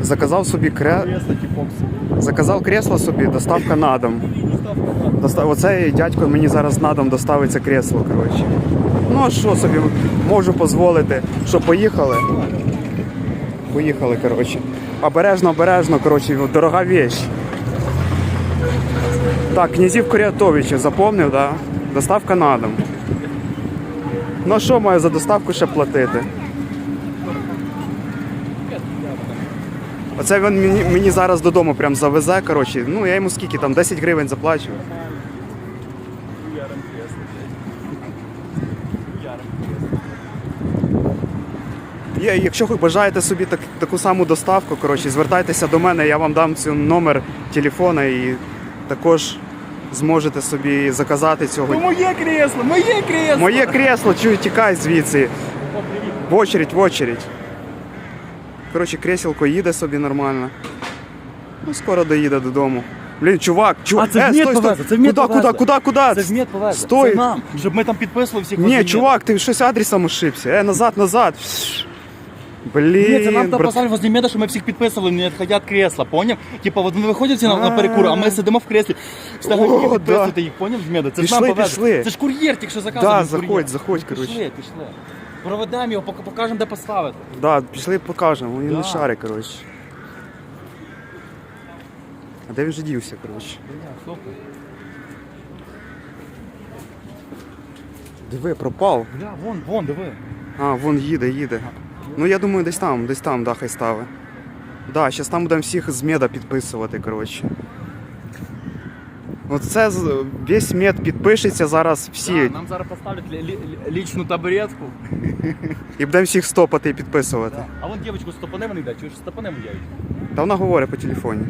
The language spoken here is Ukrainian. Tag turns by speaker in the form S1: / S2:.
S1: Заказав собі кре... Заказав кресло собі, доставка на дом.
S2: Доставка
S1: Доста... Оцей дядько мені зараз на дом доставить це кресло, коротше. Ну а що собі можу дозволити? Що поїхали? Поїхали, коротше. Обережно, обережно, коротше, дорога вещь. Так, князів Корятовичів, запомнив, да? Доставка на дом. Ну що маю за доставку ще платити? Оце він мені, мені зараз додому прям завезе, коротше. Ну я йому скільки там 10 гривень заплачу. Є, якщо ви бажаєте собі так, таку саму доставку, коротше, звертайтеся до мене, я вам дам цю номер телефона і також зможете собі заказати цього.
S2: Ну моє кресло, моє кресло!
S1: Моє кресло, чую, тікай звідси. В очередь, в очередь. Коротше, креселко їде собі нормально. Ну, скоро доїде додому. Блін, чувак, чувак,
S2: А, це в мед повезли, це в мед
S1: куди,
S2: повезли.
S1: куди, куди?
S2: Це в мед повезли.
S1: Стой.
S2: Це нам, щоб ми там підписували всіх
S1: Ні,
S2: возле
S1: чувак, ти щось адресом ошибся. Е, назад, назад. Блін,
S2: Ні, це нам там
S1: брат-
S2: писали возле меда, що ми всіх підписували, не відходять кресла, поняв? Типа, от вони виходять всі на, на перекур, а ми сидимо в креслі,
S1: О,
S2: підписувати
S1: да.
S2: їх, поняв з меда? Це ж
S1: Пішли,
S2: нам повезли.
S1: пішли.
S2: Це ж кур'єр, тільки що заказував.
S1: Да,
S2: він кур'єр.
S1: заходь, заходь,
S2: Пішли, пішли. Проведемо його, пок- покажемо, де поставити.
S1: Да, пішли покажемо, він
S2: Да.
S1: не шарить, коротше. А де він же дівся, коротше?
S2: Супер.
S1: Диви, пропав.
S2: Бля, вон, вон, диви.
S1: А, вон їде, їде. Ну я думаю, десь там, десь там, да, хай стави. Да, зараз там будемо всіх з меда підписувати, коротше. Оце з- весь мед підпишеться зараз всі.
S2: Да, нам зараз поставлять лі- лі- лічну табуретку.
S1: І будемо всіх стопати і підписувати.
S2: А вон дівчинку стопане не йде, чи ж стопане дівчинку.
S1: Та вона говорить по телефоні.